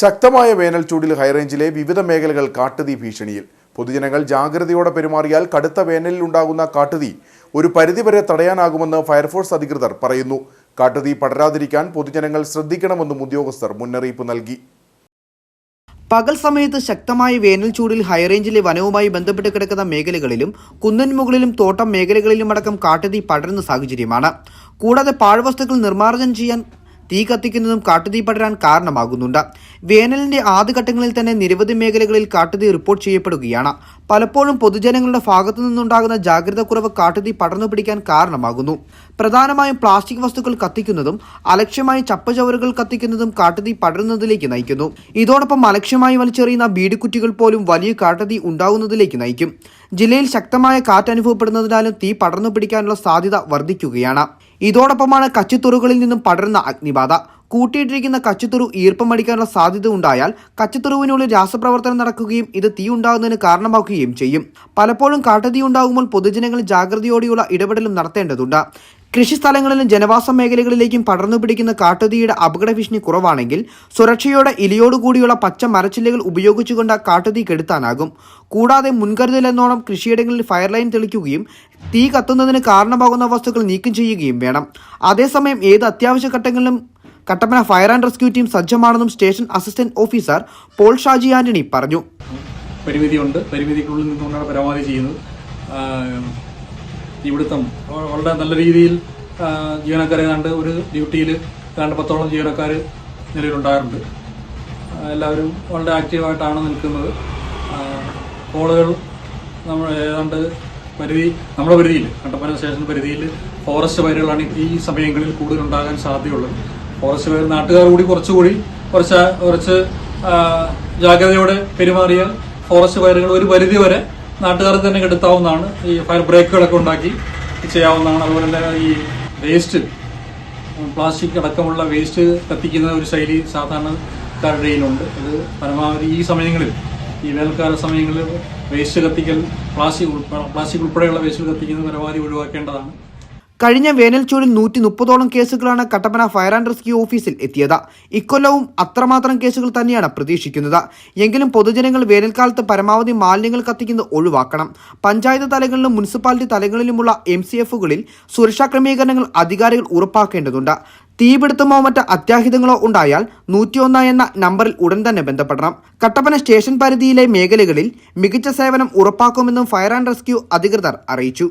ശക്തമായ വേനൽ ചൂടിൽ ഹൈറേഞ്ചിലെ വിവിധ മേഖലകൾ കാട്ടുതീ ഭീഷണിയിൽ. പൊതുജനങ്ങൾ ജാഗ്രതയോടെ പെരുമാറിയാൽ കടുത്ത വേനലിൽ ഉണ്ടാകുന്ന കാട്ടുതീ ഒരു പരിധിവരെ തടയാനാകുമെന്ന് ഫയർഫോഴ്സ് അധികൃതർ പറയുന്നു. കാട്ടുതീ പടരാതിരിക്കാൻ പൊതുജനങ്ങൾ ശ്രദ്ധിക്കണമെന്നും ഉദ്യോഗസ്ഥർ മുന്നറിയിപ്പ് നൽകി. പകൽ സമയത്ത് ശക്തമായ വേനൽ ചൂടിൽ ഹൈറേഞ്ചിലെ വനവുമായി ബന്ധപ്പെട്ട് കിടക്കുന്ന മേഖലകളിലും കുന്നൻ മുകളിലും തോട്ടം മേഖലകളിലും അടക്കം കാട്ടുതീ പടരുന്ന സാഹചര്യമാണ്. കൂടാതെ പാഴ്വസ്തുക്കൾ നിർമ്മാർജനം ചെയ്യാൻ തീ കത്തിക്കുന്നതും കാട്ടുതീ പടരാൻ കാരണമാകുന്നുണ്ട്. വേനലിന്റെ ആദ്യഘട്ടങ്ങളിൽ തന്നെ നിരവധി മേഖലകളിൽ കാട്ടുതീ റിപ്പോർട്ട് ചെയ്യപ്പെടുകയാണ്. പലപ്പോഴും പൊതുജനങ്ങളുടെ ഭാഗത്തു നിന്നുണ്ടാകുന്ന ജാഗ്രത കുറവ് കാട്ടുതീ പടർന്നു പിടിക്കാൻ കാരണമാകുന്നു. പ്രധാനമായും പ്ലാസ്റ്റിക് വസ്തുക്കൾ കത്തിക്കുന്നതും അലക്ഷ്യമായി ചപ്പചവറുകൾ കത്തിക്കുന്നതും കാട്ടുതീ പടരുന്നതിലേക്ക് നയിക്കുന്നു. ഇതോടൊപ്പം അലക്ഷ്യമായി വലിച്ചെറിയുന്ന ബീഡിക്കുറ്റികൾ പോലും വലിയ കാട്ടുതീ ഉണ്ടാകുന്നതിലേക്ക് നയിക്കും. ജില്ലയിൽ ശക്തമായ കാറ്റ് അനുഭവപ്പെടുന്നതിനാലും തീ പടർന്നു പിടിക്കാനുള്ള സാധ്യത വർദ്ധിക്കുകയാണ്. ഇതോടൊപ്പമാണ് കച്ചിത്തുറുകളിൽ നിന്നും പടരുന്ന അഗ്നിബാധ. കൂട്ടിയിട്ടിരിക്കുന്ന കച്ചിത്തുറു ഈർപ്പമടിക്കാനുള്ള സാധ്യത ഉണ്ടായാൽ കച്ചിത്തുറുവിനുള്ളിൽ രാസപ്രവർത്തനം നടക്കുകയും ഇത് തീ ഉണ്ടാകുന്നതിന് കാരണമാക്കുകയും ചെയ്യും. പലപ്പോഴും കാട്ടുതീ ഉണ്ടാകുമ്പോൾ പൊതുജനങ്ങൾ ജാഗ്രതയോടെയുള്ള ഇടപെടലും നടത്തേണ്ടതുണ്ട്. കൃഷിസ്ഥലങ്ങളിലും ജനവാസ മേഖലകളിലേക്കും പടർന്നു പിടിക്കുന്ന കാട്ടുതീയുടെ അപകട ഭീഷണി കുറവാണെങ്കിൽ സുരക്ഷയോടെ ഇലയോടുകൂടിയുള്ള പച്ച മരച്ചില്ലകൾ ഉപയോഗിച്ചുകൊണ്ട് കാട്ടുതീ കെടുത്താനാകും. കൂടാതെ മുൻകരുതലെന്നോണം കൃഷിയിടങ്ങളിൽ ഫയർലൈൻ തെളിക്കുകയും തീ കത്തുന്നതിന് കാരണമാകുന്ന വസ്തുക്കൾ നീക്കം ചെയ്യുകയും വേണം. അതേസമയം ഏത് അത്യാവശ്യ ഘട്ടങ്ങളിലും Kattappana fire and rescue team സജ്ജമാണെന്നും station assistant officer Paul Shaji Antony പറഞ്ഞു. പരിമിതിയുണ്ട്. പരിമിതിക്കുള്ളിൽ നിന്നുകൊണ്ടാണ് പരമാവധി ചെയ്യുന്നത്. ഇവിടുത്തെ വളരെ നല്ല രീതിയിൽ ജീവനക്കാരെ കണ്ട് ഒരു ഡ്യൂട്ടിയിൽ ഏതാണ്ട് പത്തോളം ജീവനക്കാർ നിലവിലുണ്ടാകാറുണ്ട്. എല്ലാവരും വളരെ ആക്റ്റീവായിട്ടാണ് നിൽക്കുന്നത്. കോളുകൾ നമ്മൾ ഏതാണ്ട് പരിധി നമ്മുടെ പരിധിയിൽ കട്ടപ്പന സ്റ്റേഷൻ പരിധിയിൽ ഫോറസ്റ്റ് ഫയറുകളാണ് ഈ സമയങ്ങളിൽ കൂടുതലുണ്ടാകാൻ സാധ്യതയുള്ളത്. ഫോറസ്റ്റ് ഫയർ നാട്ടുകാർ കൂടി കുറച്ചുകൂടി കുറച്ച് കുറച്ച് ജാഗ്രതയോടെ പെരുമാറിയാൽ ഫോറസ്റ്റ് ഫയറുകൾ ഒരു പരിധി വരെ നാട്ടുകാർ തന്നെ കെടുത്താവുന്നതാണ്. ഈ ഫയർ ബ്രേക്കുകളൊക്കെ ഉണ്ടാക്കി ചെയ്യാവുന്നതാണ്. അതുപോലെ തന്നെ ഈ വേസ്റ്റ് പ്ലാസ്റ്റിക് അടക്കമുള്ള വേസ്റ്റ് കത്തിക്കുന്ന ഒരു ശൈലി സാധാരണക്കാരുടെ കയ്യിലുണ്ട്. അത് പരമാവധി ഈ സമയങ്ങളിൽ ഈ വേനൽക്കാല സമയങ്ങളിൽ വേസ്റ്റ് കത്തിക്കൽ പ്ലാസ്റ്റിക് പ്ലാസ്റ്റിക് ഉൾപ്പെടെയുള്ള വേസ്റ്റ് കത്തിക്കുന്നത് പരമാവധി ഒഴിവാക്കേണ്ടതാണ്. കഴിഞ്ഞ വേനൽച്ചൂടിൽ ചൂടിൽ നൂറ്റി മുപ്പതോളം കേസുകളാണ് കട്ടപ്പന ഫയർ ആൻഡ് റെസ്ക്യൂ ഓഫീസിൽ എത്തിയത്. ഇക്കൊല്ലവും അത്രമാത്രം കേസുകൾ തന്നെയാണ് പ്രതീക്ഷിക്കുന്നത്. എങ്കിലും പൊതുജനങ്ങൾ വേനൽക്കാലത്ത് പരമാവധി മാലിന്യങ്ങൾ കത്തിക്കുന്നത് ഒഴിവാക്കണം. പഞ്ചായത്ത് തലങ്ങളിലും മുനിസിപ്പാലിറ്റി തലങ്ങളിലുമുള്ള എം സി എഫുകളിൽ സുരക്ഷാ ക്രമീകരണങ്ങൾ അധികാരികൾ ഉറപ്പാക്കേണ്ടതുണ്ട്. തീപിടുത്തമോ മറ്റ് അത്യാഹിതങ്ങളോ ഉണ്ടായാൽ നൂറ്റിയൊന്ന് എന്ന നമ്പറിൽ ഉടൻ തന്നെ ബന്ധപ്പെടണം. കട്ടപ്പന സ്റ്റേഷൻ പരിധിയിലെ മേഖലകളിൽ മികച്ച സേവനം ഉറപ്പാക്കുമെന്നും ഫയർ ആൻഡ് റെസ്ക്യൂ അധികൃതർ അറിയിച്ചു.